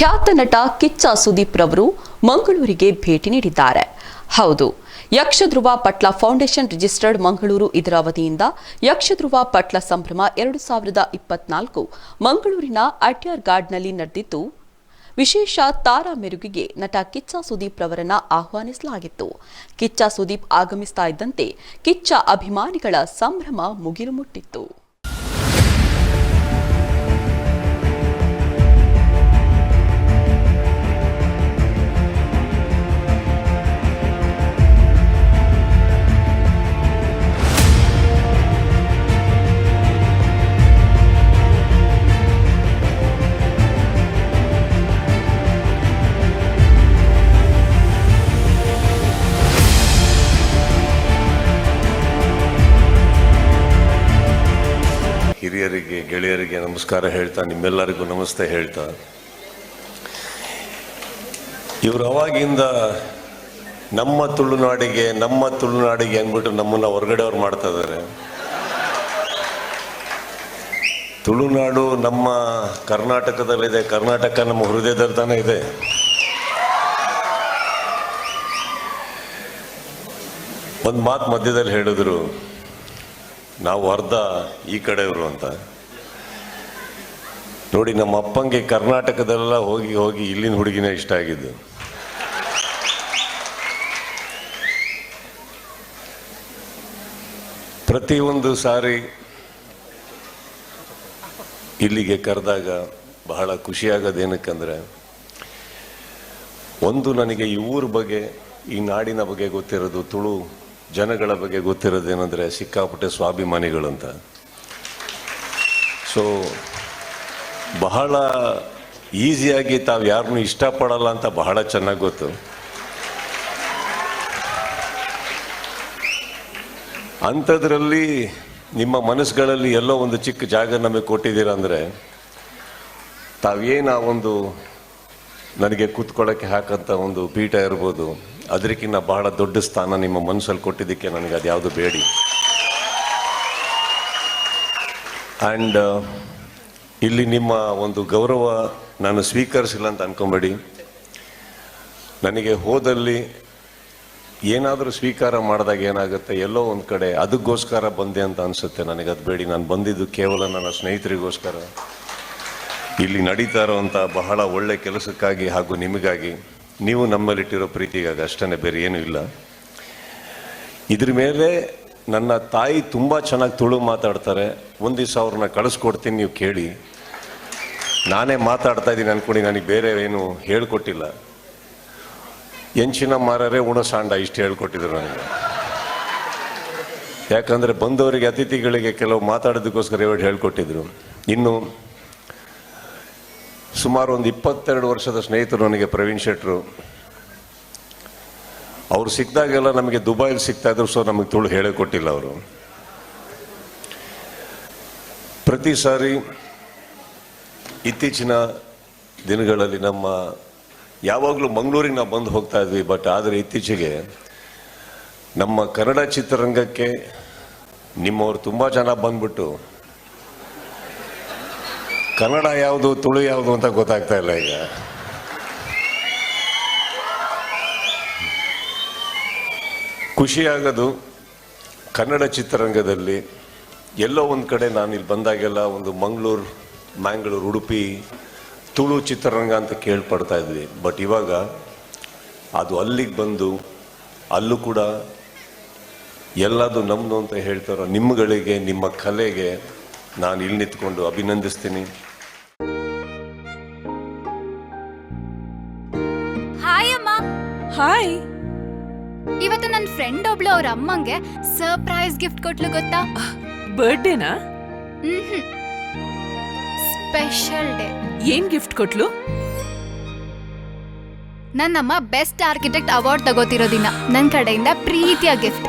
ಖ್ಯಾತ ನಟ ಕಿಚ್ಚ ಸುದೀಪ್ ರವರು ಮಂಗಳೂರಿಗೆ ಭೇಟಿ ನೀಡಿದ್ದಾರೆ. ಹೌದು, ಯಕ್ಷಧ್ರುವ ಪಟ್ಲ ಫೌಂಡೇಶನ್ ರಿಜಿಸ್ಟರ್ಡ್ ಮಂಗಳೂರು ಇದರ ವತಿಯಿಂದ ಯಕ್ಷಧ್ರುವ ಪಟ್ಲ ಸಂಭ್ರಮ ಎರಡು ಸಾವಿರದ ಇಪ್ಪತ್ನಾಲ್ಕು ಮಂಗಳೂರಿನ ಅಟ್ಯಾರ್ ಗಾರ್ಡ್ನಲ್ಲಿ ನಡೆದಿದ್ದು, ವಿಶೇಷ ತಾರಾ ಮೆರುಗಿಗೆ ನಟ ಕಿಚ್ಚ ಸುದೀಪ್ ರವರನ್ನ ಆಹ್ವಾನಿಸಲಾಗಿತ್ತು. ಕಿಚ್ಚ ಸುದೀಪ್ ಆಗಮಿಸ್ತಾ ಇದ್ದಂತೆ ಕಿಚ್ಚ ಅಭಿಮಾನಿಗಳ ಸಂಭ್ರಮ ಮುಗಿಲು ಮುಟ್ಟಿತ್ತು. ಹಿರಿಯರಿಗೆ, ಗೆಳೆಯರಿಗೆ ನಮಸ್ಕಾರ ಹೇಳ್ತಾ, ನಿಮ್ಮೆಲ್ಲರಿಗೂ ನಮಸ್ತೆ ಹೇಳ್ತಾ. ಇವರು ಅವಾಗಿಂದ ನಮ್ಮ ತುಳುನಾಡಿಗೆ ನಮ್ಮ ತುಳುನಾಡಿಗೆ ಅಂದ್ಬಿಟ್ಟು ನಮ್ಮನ್ನ ಹೊರಗಡೆ ಅವ್ರು ಮಾಡ್ತಾ ಇದ್ದಾರೆ. ತುಳುನಾಡು ನಮ್ಮ ಕರ್ನಾಟಕದಲ್ಲಿದೆ, ಕರ್ನಾಟಕ ನಮ್ಮ ಹೃದಯದಲ್ಲಿ ತಾನೇ ಇದೆ. ಒಂದು ಮಾತು ಮಧ್ಯದಲ್ಲಿ ಹೇಳಿದ್ರು. ನಾವು ಅರ್ಧ ಈ ಕಡೆಯವರು ಅಂತ. ನೋಡಿ, ನಮ್ಮ ಅಪ್ಪಂಗೆ ಕರ್ನಾಟಕದಲ್ಲೆಲ್ಲ ಹೋಗಿ ಹೋಗಿ ಇಲ್ಲಿನ ಹುಡುಗಿನೇ ಇಷ್ಟ ಆಗಿದ್ದು. ಪ್ರತಿಯೊಂದು ಸಾರಿ ಇಲ್ಲಿಗೆ ಕರೆದಾಗ ಬಹಳ ಖುಷಿಯಾಗೋದು ಏನಕ್ಕಂದ್ರೆ, ಒಂದು ನನಗೆ ಈ ಊರ ಬಗ್ಗೆ, ಈ ನಾಡಿನ ಬಗ್ಗೆ ಗೊತ್ತಿರೋದು ತುಳು. ಜನಗಳ ಬಗ್ಗೆ ಗೊತ್ತಿರೋದೇನೆಂದರೆ ಸಿಕ್ಕಾಪಟ್ಟೆ ಸ್ವಾಭಿಮಾನಿಗಳು ಅಂತ ಸೊ ಬಹಳ ಈಸಿಯಾಗಿ ತಾವು ಯಾರನ್ನೂ ಇಷ್ಟಪಡಲ್ಲ ಅಂತ ಬಹಳ ಚೆನ್ನಾಗಿ ಗೊತ್ತು. ಅಂಥದ್ರಲ್ಲಿ ನಿಮ್ಮ ಮನಸ್ಸುಗಳಲ್ಲಿ ಎಲ್ಲೋ ಒಂದು ಚಿಕ್ಕ ಜಾಗ ನಮಗೆ ಕೊಟ್ಟಿದ್ದೀರ ಅಂದರೆ, ತಾವೇನು ಆ ಒಂದು ನನಗೆ ಕೂತ್ಕೊಳ್ಳೋಕ್ಕೆ ಹಾಕಂಥ ಒಂದು ಪೀಠ ಇರ್ಬೋದು ಅದಕ್ಕಿಂತ ಬಹಳ ದೊಡ್ಡ ಸ್ಥಾನ ನಿಮ್ಮ ಮನಸ್ಸಲ್ಲಿ ಕೊಟ್ಟಿದ್ದಕ್ಕೆ ನನಗೆ ಅದು ಯಾವುದು ಬೇಡಿ ಆ್ಯಂಡ್ ಇಲ್ಲಿ ನಿಮ್ಮ ಒಂದು ಗೌರವ ನಾನು ಸ್ವೀಕರಿಸಿಲ್ಲ ಅಂತ ಅನ್ಕೊಂಬೇಡಿ. ನನಗೆ ಹೋದಲ್ಲಿ ಏನಾದರೂ ಸ್ವೀಕಾರ ಮಾಡಿದಾಗ ಏನಾಗುತ್ತೆ? ಎಲ್ಲೋ ಒಂದು ಕಡೆ ಅದಕ್ಕೋಸ್ಕರ ಬಂದೆ ಅಂತ ಅನಿಸುತ್ತೆ ನನಗೆ. ಅದು ಬೇಡಿ, ನಾನು ಬಂದಿದ್ದು ಕೇವಲ ನನ್ನ ಸ್ನೇಹಿತರಿಗೋಸ್ಕರ. ಇಲ್ಲಿ ನಡೀತಾ ಇರೋವಂಥ ಬಹಳ ಒಳ್ಳೆ ಕೆಲಸಕ್ಕಾಗಿ ಹಾಗೂ ನಿಮಗಾಗಿ ನೀವು ನಮ್ಮಲ್ಲಿಟ್ಟಿರೋ ಪ್ರೀತಿಗಾಗಿ ಅಷ್ಟೇ ಬೇರೆ ಏನೂ ಇಲ್ಲ. ಇದ್ರ ಮೇಲೆ ನನ್ನ ತಾಯಿ ತುಂಬ ಚೆನ್ನಾಗಿ ತುಳು ಮಾತಾಡ್ತಾರೆ. ಒಂದು ದಿವಸ ಅವ್ರನ್ನ ಕಳಿಸ್ಕೊಡ್ತೀನಿ ನೀವು ಕೇಳಿ. ನಾನೇ ಮಾತಾಡ್ತಾ ಇದ್ದೀನಿ ಅನ್ಕೊಂಡು, ನನಗೆ ಬೇರೆ ಏನು ಹೇಳ್ಕೊಟ್ಟಿಲ್ಲ. ಎಂಚಿನ ಮಾರರೆ ಉಣ ಸಾಂಡ ಇಷ್ಟು ಹೇಳ್ಕೊಟ್ಟಿದ್ರು ನನಗೆ. ಯಾಕಂದರೆ ಬಂದವರಿಗೆ, ಅತಿಥಿಗಳಿಗೆ ಕೆಲವು ಮಾತಾಡೋದಕ್ಕೋಸ್ಕರ ಇವರು ಹೇಳ್ಕೊಟ್ಟಿದ್ರು. ಇನ್ನು ಸುಮಾರು ಒಂದು ಇಪ್ಪತ್ತೆರಡು ವರ್ಷದ ಸ್ನೇಹಿತರು ನನಗೆ ಪ್ರವೀಣ್ ಶೆಟ್ರು. ಅವರು ಸಿಕ್ಕಿದಾಗೆಲ್ಲ ನಮಗೆ ದುಬೈಲಿ ಸಿಗ್ತಾ ಇದ್ರು ಸೊ ನಮಗೆ ತುಳು ಹೇಳಿಕೊಟ್ಟಿಲ್ಲ ಅವರು. ಪ್ರತಿ ಸಾರಿ ಇತ್ತೀಚಿನ ದಿನಗಳಲ್ಲಿ ನಮ್ಮ, ಯಾವಾಗಲೂ ಮಂಗಳೂರಿಗೆ ನಾವು ಬಂದು ಹೋಗ್ತಾ ಇದ್ವಿ ಬಟ್ ಆದರೆ ಇತ್ತೀಚೆಗೆ ನಮ್ಮ ಕನ್ನಡ ಚಿತ್ರರಂಗಕ್ಕೆ ನಿಮ್ಮವರು ತುಂಬ ಜನ ಬಂದ್ಬಿಟ್ಟು ಕನ್ನಡ ಯಾವುದು, ತುಳು ಯಾವುದು ಅಂತ ಗೊತ್ತಾಗ್ತಾ ಇಲ್ಲ ಈಗ. ಖುಷಿಯಾಗೋದು ಕನ್ನಡ ಚಿತ್ರರಂಗದಲ್ಲಿ. ಎಲ್ಲೋ ಒಂದು ಕಡೆ ನಾನು ಇಲ್ಲಿ ಬಂದಾಗೆಲ್ಲ ಒಂದು ಮಂಗಳೂರು, ಮ್ಯಾಂಗ್ಳೂರು, ಉಡುಪಿ, ತುಳು ಚಿತ್ರರಂಗ ಅಂತ ಕೇಳ್ಪಡ್ತಾ ಇದ್ವಿ. ಬಟ್ ಇವಾಗ ಅದು ಅಲ್ಲಿಗೆ ಬಂದು, ಅಲ್ಲೂ ಕೂಡ ಎಲ್ಲದು ನಮ್ಮದು ಅಂತ ಹೇಳ್ತಾರೋ ನಿಮ್ಮಗಳಿಗೆ ನಿಮ್ಮ ಕಲೆಗೆ ನಾನು ಇಲ್ಲಿ ನಿಂತ್ಕೊಂಡು ಅಭಿನಂದಿಸ್ತೀನಿ. ಹಾಯ್ ಅಮ್ಮ. ಹಾಯ್ ಇವತ್ತು ನನ್ನ ಫ್ರೆಂಡ್ ಒಬ್ಳು ಅವ್ರ ಅಮ್ಮಂಗೆ ಸರ್ಪ್ರೈಸ್ ಗಿಫ್ಟ್ ಕೊಟ್ಲು ಗೊತ್ತಾ? ಬರ್ಡೇನಾ ಸ್ಪೆಷಲ್ ಡೇ ಏನ್ ಗಿಫ್ಟ್ ಕೊಟ್ಲು? ನನ್ನಮ್ಮ ಬೆಸ್ಟ್ ಆರ್ಕಿಟೆಕ್ಟ್ ಅವಾರ್ಡ್ ತಗೋತಿರೋ ದಿನ. ನನ್ನ ಕಡೆಯಿಂದ ಪ್ರೀತಿಯ ಗಿಫ್ಟ್